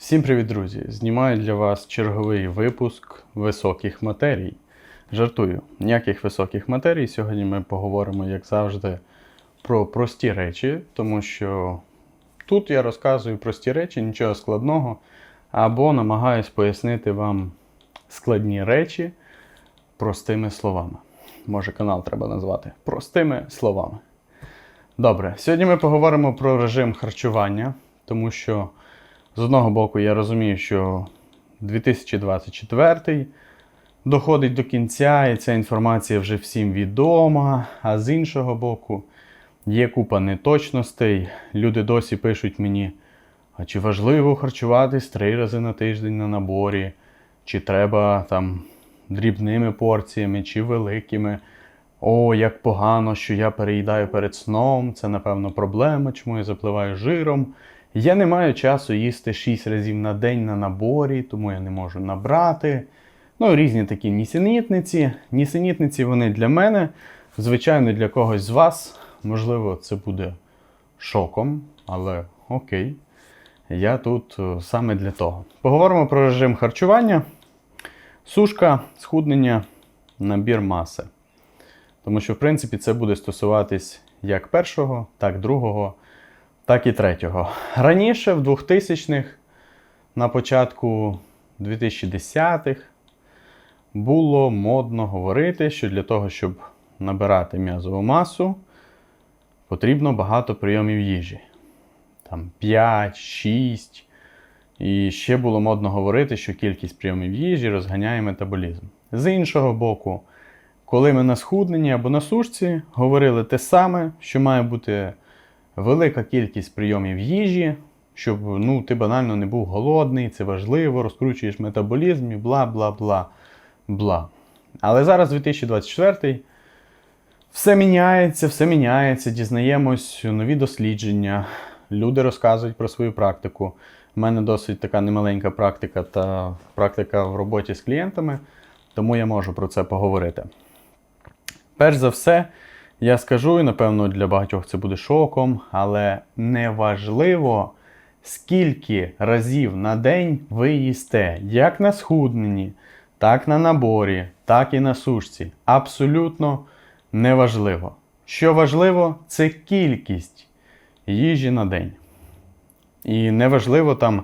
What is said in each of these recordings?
Всім привіт, друзі! Знімаю для вас черговий випуск високих матерій. Жартую, ніяких високих матерій. Сьогодні ми поговоримо, як завжди, про прості речі, тому що тут я розказую прості речі, нічого складного, або намагаюсь пояснити вам складні речі простими словами. Може, канал треба назвати простими словами. Добре, сьогодні ми поговоримо про режим харчування, тому що з одного боку я розумію, що 2024 доходить до кінця, і ця інформація вже всім відома. А з іншого боку, є купа неточностей. Люди досі пишуть мені, а чи важливо харчуватись три рази на тиждень на наборі, чи треба там дрібними порціями, чи великими. О, як погано, що я переїдаю перед сном. Це, напевно, проблема, чому я запливаю жиром. Я не маю часу їсти 6 разів на день на наборі, тому я не можу набрати. Ну, різні такі нісенітниці. Нісенітниці вони для мене, звичайно, для когось з вас. Можливо, це буде шоком, але окей. Я тут е, саме для того. Поговоримо про режим харчування, сушка, схуднення, набір маси. Тому що, в принципі, це буде стосуватись як першого, так другого, так і третього. Раніше, в 2000-х, на початку 2010-х, було модно говорити, що для того, щоб набирати м'язову масу, потрібно багато прийомів їжі. Там 5, 6. І ще було модно говорити, що кількість прийомів їжі розганяє метаболізм. З іншого боку, коли ми на схудненні або на сушці говорили те саме, що має бути велика кількість прийомів їжі, щоб ну, ти банально не був голодний, це важливо, розкручуєш метаболізм і бла бла бла бла. Але зараз 2024 все міняється, все міняється, дізнаємось нові дослідження. Люди розказують про свою практику. У мене досить така немаленька практика та практика в роботі з клієнтами, тому я можу про це поговорити. Перш за все, я скажу, і напевно для багатьох це буде шоком, але неважливо, скільки разів на день ви їсте, як на схудненні, так на наборі, так і на сушці. Абсолютно неважливо. Що важливо, це кількість їжі на день. І неважливо там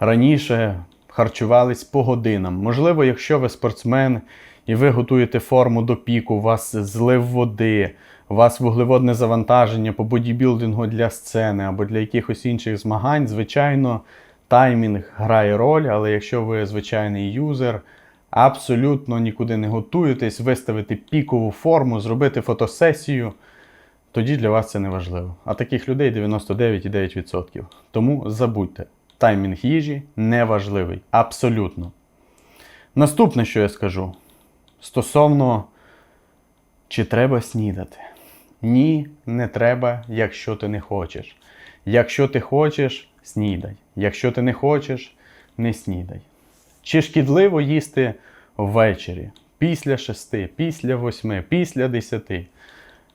раніше харчувались по годинам. Можливо, якщо ви спортсмен і ви готуєте форму до піку, у вас злив води, у вас вуглеводне завантаження по бодібілдингу для сцени або для якихось інших змагань, звичайно, таймінг грає роль, але якщо ви звичайний юзер, абсолютно нікуди не готуєтесь, виставити пікову форму, зробити фотосесію, тоді для вас це не важливо. А таких людей 99,9%. Тому забудьте, таймінг їжі не важливий. Абсолютно. Наступне, що я скажу, стосовно чи треба снідати. Ні, не треба, якщо ти не хочеш. Якщо ти хочеш, снідай. Якщо ти не хочеш, не снідай. Чи шкідливо їсти ввечері, після шести, після восьми, після десяти?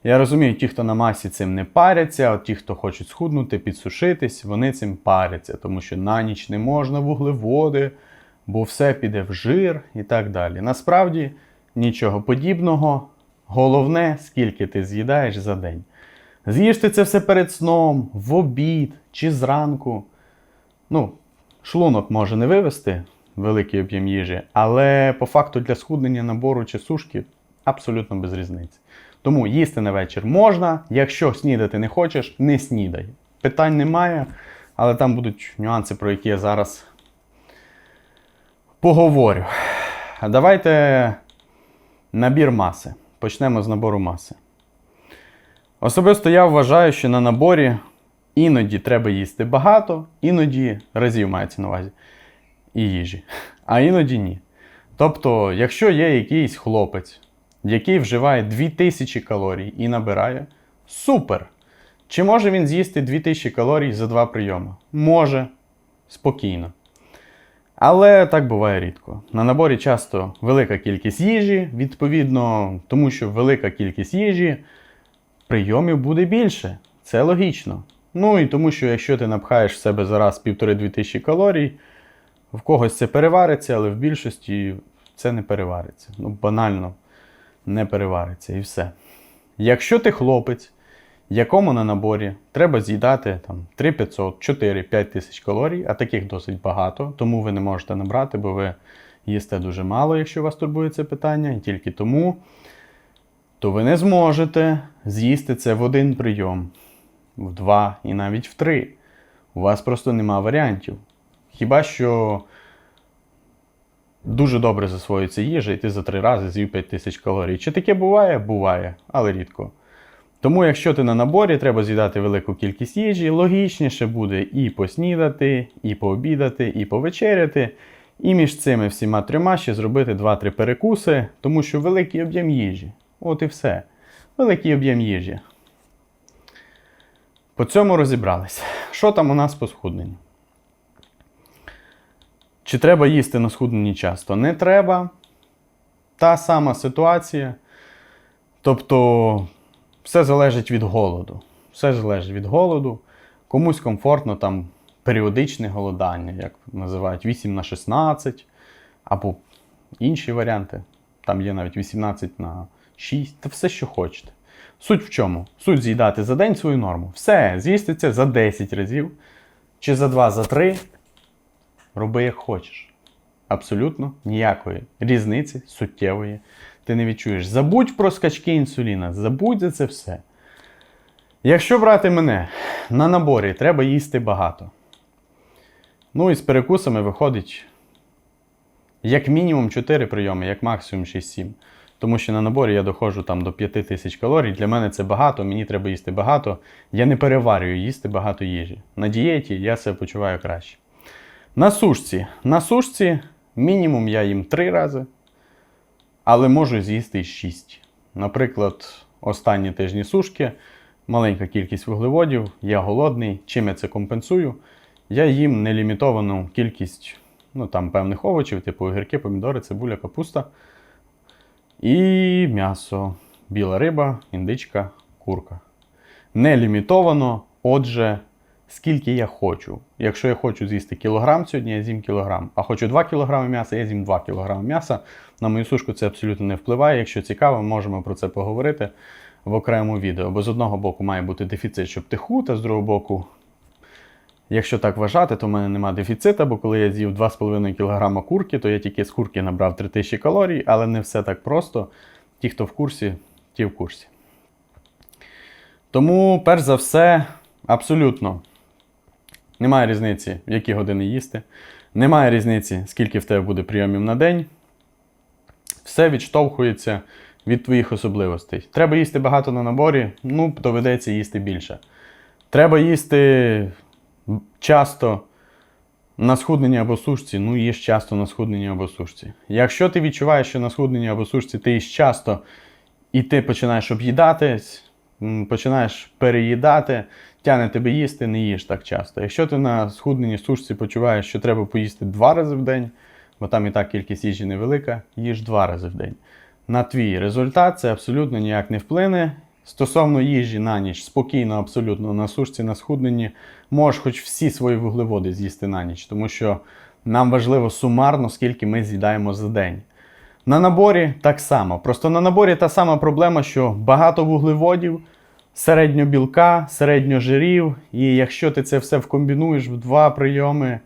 Я розумію, ті, хто на масі цим не паряться, а ті, хто хочуть схуднути, підсушитись, вони цим паряться, тому що на ніч не можна вуглеводи, бо все піде в жир і так далі. Насправді нічого подібного. Головне, скільки ти з'їдаєш за день. З'їж ти це все перед сном, в обід чи зранку. Ну, шлунок може не вивести великий об'єм їжі, але по факту для схуднення набору чи сушки абсолютно без різниці. Тому їсти на вечір можна, якщо снідати не хочеш, не снідай. Питань немає, але там будуть нюанси, про які я зараз поговорю. Давайте набір маси. Почнемо з набору маси. Особисто я вважаю, що на наборі іноді треба їсти багато, іноді разів мається на увазі і їжі, а іноді ні. Тобто, якщо є якийсь хлопець, який вживає 2000 калорій і набирає, супер! Чи може він з'їсти 2000 калорій за два прийоми? Може, спокійно. Але так буває рідко. На наборі часто велика кількість їжі, відповідно, тому що велика кількість їжі, прийомів буде більше. Це логічно. Ну і тому що якщо ти напхаєш в себе зараз півтори-дві тисячі калорій, в когось це перевариться, але в більшості це не перевариться. Ну, банально не перевариться і все. Якщо ти хлопець, якому на наборі треба з'їдати там 3500, 4, 5 тисяч калорій, а таких досить багато, тому ви не можете набрати, бо ви їсте дуже мало, якщо вас турбує це питання, і тільки тому, то ви не зможете з'їсти це в один прийом, в два і навіть в три. У вас просто нема варіантів. Хіба що дуже добре засвоюється їжа, і ти за три рази з'їв 5 тисяч калорій. Чи таке буває? Буває, але рідко. Тому, якщо ти на наборі, треба з'їдати велику кількість їжі, логічніше буде і поснідати, і пообідати, і повечеряти. І між цими всіма трьома ще зробити 2-3 перекуси, тому що великий об'єм їжі. От і все. Великий об'єм їжі. По цьому розібрались. Що там у нас по схудненню? Чи треба їсти на схудненні часто? Не треба. Та сама ситуація. Тобто, все залежить від голоду. Все залежить від голоду. Комусь комфортно там періодичне голодання, як називають 8 на 16, або інші варіанти. Там є навіть 18 на 6, та все, що хочете. Суть в чому? Суть з'їдати за день свою норму. Все, з'їсти це за 10 разів, чи за 2, за 3. Роби як хочеш. Абсолютно ніякої різниці суттєвої ти не відчуєш. Забудь про скачки інсуліна, забудь за це все. Якщо брати мене на наборі, треба їсти багато. Ну і з перекусами виходить як мінімум 4 прийоми, як максимум 6-7. Тому що на наборі я доходжу там до 5 тисяч калорій. Для мене це багато, мені треба їсти багато. Я не переварюю їсти багато їжі. На дієті я себе почуваю краще. На сушці. На сушці мінімум я їм 3 рази, але можу з'їсти і 6. Наприклад, останні тижні сушки, маленька кількість вуглеводів, я голодний. Чим я це компенсую? Я їм нелімітовану кількість ну, там, певних овочів, типу огірки, помідори, цибуля, капуста. І м'ясо, біла риба, індичка, курка. Не лімітовано, отже, скільки я хочу. Якщо я хочу з'їсти кілограм сьогодні, я з'їм кілограм. А хочу 2 кг м'яса, я з'їм 2 кг м'яса. На мою сушку це абсолютно не впливає. Якщо цікаво, можемо про це поговорити в окремому відео. Бо з одного боку має бути дефіцит, щоб ти худ, а з другого боку, якщо так вважати, то в мене нема дефіцита, бо коли я з'їв 2,5 кг курки, то я тільки з курки набрав 3000 калорій, але не все так просто. Ті, хто в курсі, ті в курсі. Тому, перш за все, абсолютно немає різниці, в які години їсти. Немає різниці, скільки в тебе буде прийомів на день. Все відштовхується від твоїх особливостей. Треба їсти багато на наборі, ну, доведеться їсти більше. Треба їсти часто на схудненні або сушці, ну їж часто на схудненні або сушці. Якщо ти відчуваєш, що на схудненні або сушці ти їш часто, і ти починаєш об'їдатись, починаєш переїдати, тягне тебе їсти, не їж так часто. Якщо ти на схудненні сушці почуваєш, що треба поїсти два рази в день, бо там і так кількість їжі невелика, їж два рази в день. На твій результат це абсолютно ніяк не вплине. Стосовно їжі на ніч, спокійно, абсолютно на сушці, на схудненні, можеш хоч всі свої вуглеводи з'їсти на ніч, тому що нам важливо сумарно, скільки ми з'їдаємо за день. На наборі так само. Просто на наборі та сама проблема, що багато вуглеводів, середньо білка, середньо жирів, і якщо ти це все вкомбінуєш в два прийоми,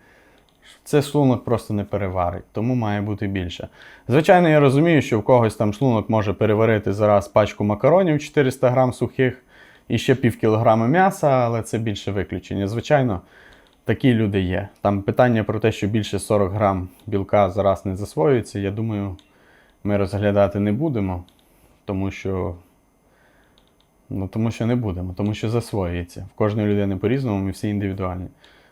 це шлунок просто не переварить, тому має бути більше. Звичайно, я розумію, що в когось там шлунок може переварити зараз пачку макаронів 400 грам сухих і ще пів кілограма м'яса, але це більше виключення. Звичайно, такі люди є. Там питання про те, що більше 40 грам білка зараз не засвоюється, я думаю, ми розглядати не будемо, тому що. Ну, тому що не будемо, тому що засвоюється. В кожної людини по-різному, ми всі індивідуальні.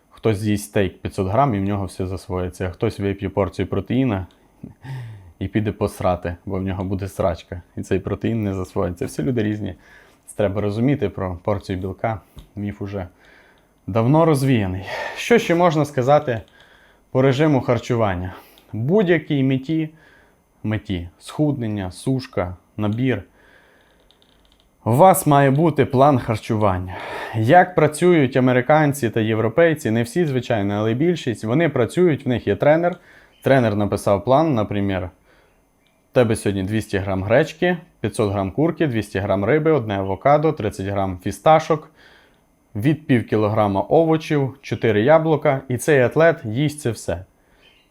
Хтось з'їсть стейк 500 грам і в нього все засвоїться, а хтось вип'є порцію протеїна і піде посрати, бо в нього буде срачка. І цей протеїн не засвоїться. Всі люди різні. Це треба розуміти про порцію білка. Міф уже давно розвіяний. Що ще можна сказати по режиму харчування? Будь-якій меті, меті схуднення, сушка, набір. У вас має бути план харчування. Як працюють американці та європейці, не всі, звичайно, але більшість, вони працюють, в них є тренер. Тренер написав план, наприклад, в тебе сьогодні 200 грам гречки, 500 грам курки, 200 грам риби, одне авокадо, 30 грам фісташок, від пів кілограма овочів, 4 яблука, і цей атлет їсть це все.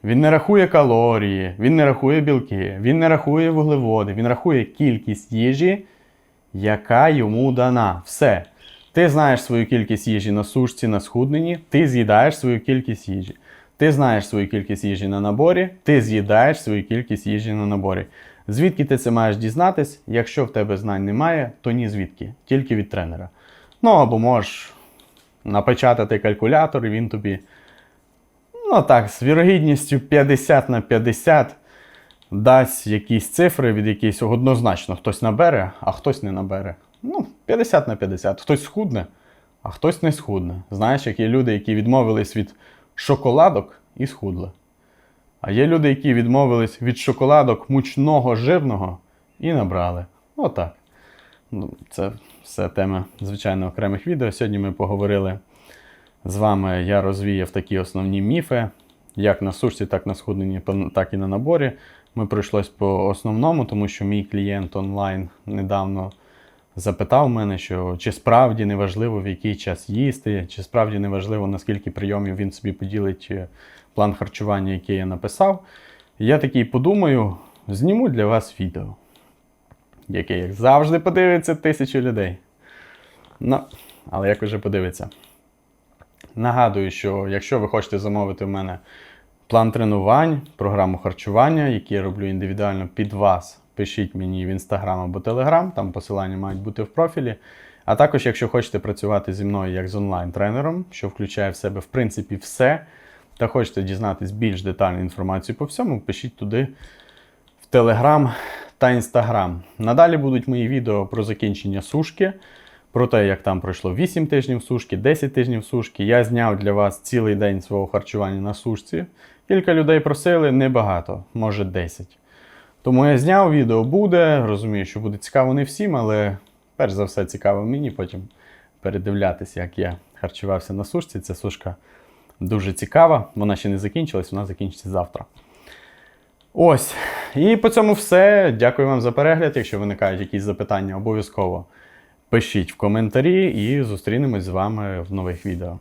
Він не рахує калорії, він не рахує білки, він не рахує вуглеводи, він рахує кількість їжі, яка йому дана. Все. Ти знаєш свою кількість їжі на сушці, на схудненні, ти з'їдаєш свою кількість їжі. Ти знаєш свою кількість їжі на наборі, ти з'їдаєш свою кількість їжі на наборі. Звідки ти це маєш дізнатись? Якщо в тебе знань немає, то ні звідки, тільки від тренера. Ну або можеш напечатати калькулятор, і він тобі, ну так, з вірогідністю 50 на 50 дасть якісь цифри, від якихось однозначно хтось набере, а хтось не набере. Ну, 50 на 50. Хтось схудне, а хтось не схудне. Знаєш, як є люди, які відмовились від шоколадок і схудли. А є люди, які відмовились від шоколадок мучного жирного і набрали. Отак. Ну, це все тема, звичайно, окремих відео. Сьогодні ми поговорили з вами. Я розвіяв такі основні міфи, як на сушці, так на схудненні, так і на наборі. Ми пройшлось по основному, тому що мій клієнт онлайн недавно запитав мене, що чи справді не важливо в який час їсти, чи справді не важливо, наскільки прийомів він собі поділить е, план харчування, який я написав. Я такий подумаю, зніму для вас відео, яке, як завжди, подивиться тисячу людей. Ну, але як уже подивиться. Нагадую, що якщо ви хочете замовити в мене план тренувань, програму харчування, які я роблю індивідуально під вас, пишіть мені в інстаграм або телеграм, там посилання мають бути в профілі. А також, якщо хочете працювати зі мною як з онлайн-тренером, що включає в себе в принципі все, та хочете дізнатись більш детальну інформацію по всьому, пишіть туди в Телеграм та Інстаграм. Надалі будуть мої відео про закінчення сушки, про те, як там пройшло 8 тижнів сушки, 10 тижнів сушки. Я зняв для вас цілий день свого харчування на сушці. Кілька людей просили, небагато, може 10. Тому я зняв, відео буде. Розумію, що буде цікаво не всім, але перш за все цікаво мені потім передивлятися, як я харчувався на сушці. Ця сушка дуже цікава. Вона ще не закінчилась, вона закінчиться завтра. Ось. І по цьому все. Дякую вам за перегляд. Якщо виникають якісь запитання, обов'язково пишіть в коментарі і зустрінемось з вами в нових відео.